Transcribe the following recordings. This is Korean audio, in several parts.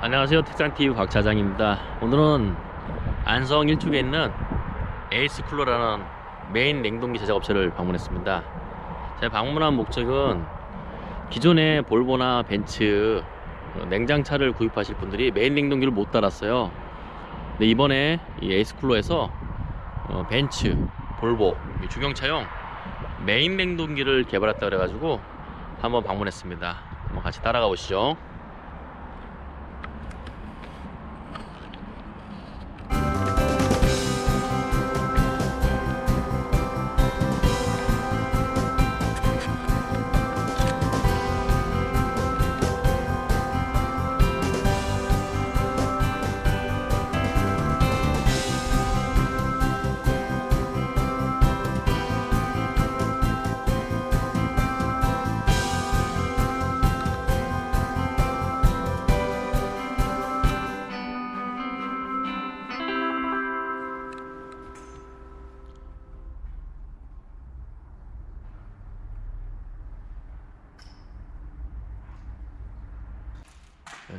안녕하세요. 특장TV 곽차장입니다. 오늘은 안성 일축에 있는 에이스쿨러라는 메인 냉동기 제작 업체를 방문했습니다. 제가 방문한 목적은 기존의 볼보나 벤츠 어, 냉장차를 구입하실 분들이 메인 냉동기를 못 달았어요. 근데 이번에 이 에이스쿨러에서 어, 벤츠, 볼보 이 중형차용 메인 냉동기를 개발했다 그래가지고 한번 방문했습니다. 한번 같이 따라가 보시죠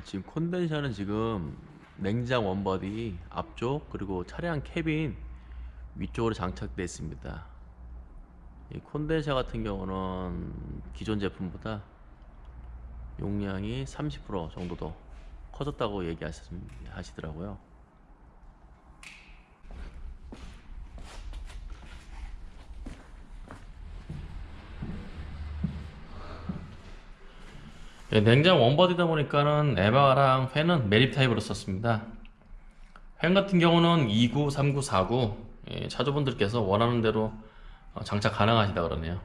지금 콘덴서는 지금 냉장 원버디 앞쪽 그리고 차량 캐빈 위쪽으로 장착되어 있습니다. 이 콘덴서 같은 경우는 기존 제품보다 용량이 30% 정도 더 커졌다고 얘기하시더라고요. 예, 냉장 원버디다 보니까는 에바랑 팬은 매립 타입으로 썼습니다. 팬 같은 경우는 29, 39, 49 예, 차주분들께서 원하는 대로 어, 장착 가능하시다 그러네요.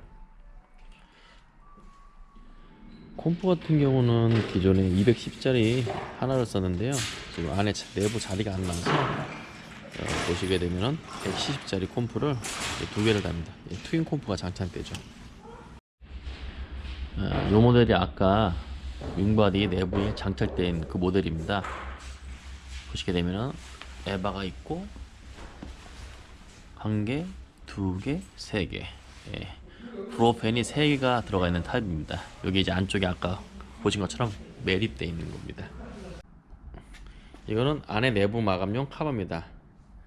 콤프 같은 경우는 기존에 210짜리 하나를 썼는데요. 지금 안에 자- 내부 자리가 안 나서 어, 보시게 되면은 170짜리 콤프를 이두 개를 답니다. 예, 트윈 콤프가 장착되죠. 어, 이 모델이 아까 윙바디 내부에 장착된 그 모델입니다. 보시게 되면은 에바가 있고 한 개, 두 개, 세 개. 예. 프로펜이 세 개가 들어가 있는 타입입니다. 여기 이제 안쪽에 아까 보신 것처럼 매립되어 있는 겁니다. 이거는 안에 내부 마감용 카바입니다.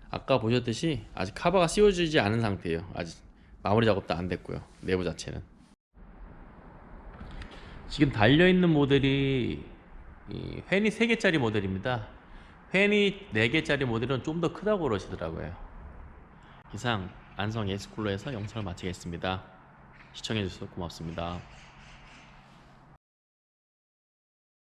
아까 보셨듯이 아직 카바가 씌워지지 않은 상태예요. 아직 마무리 작업도 안 됐고요. 내부 자체는. 지금 달려 있는 모델이 이 펜이 3개짜리 모델입니다. 펜이 4개짜리 모델은 좀 더 크다고 그러시더라고요. 이상 안성 예스쿨러에서 영상을 마치겠습니다. 시청해 주셔서 고맙습니다.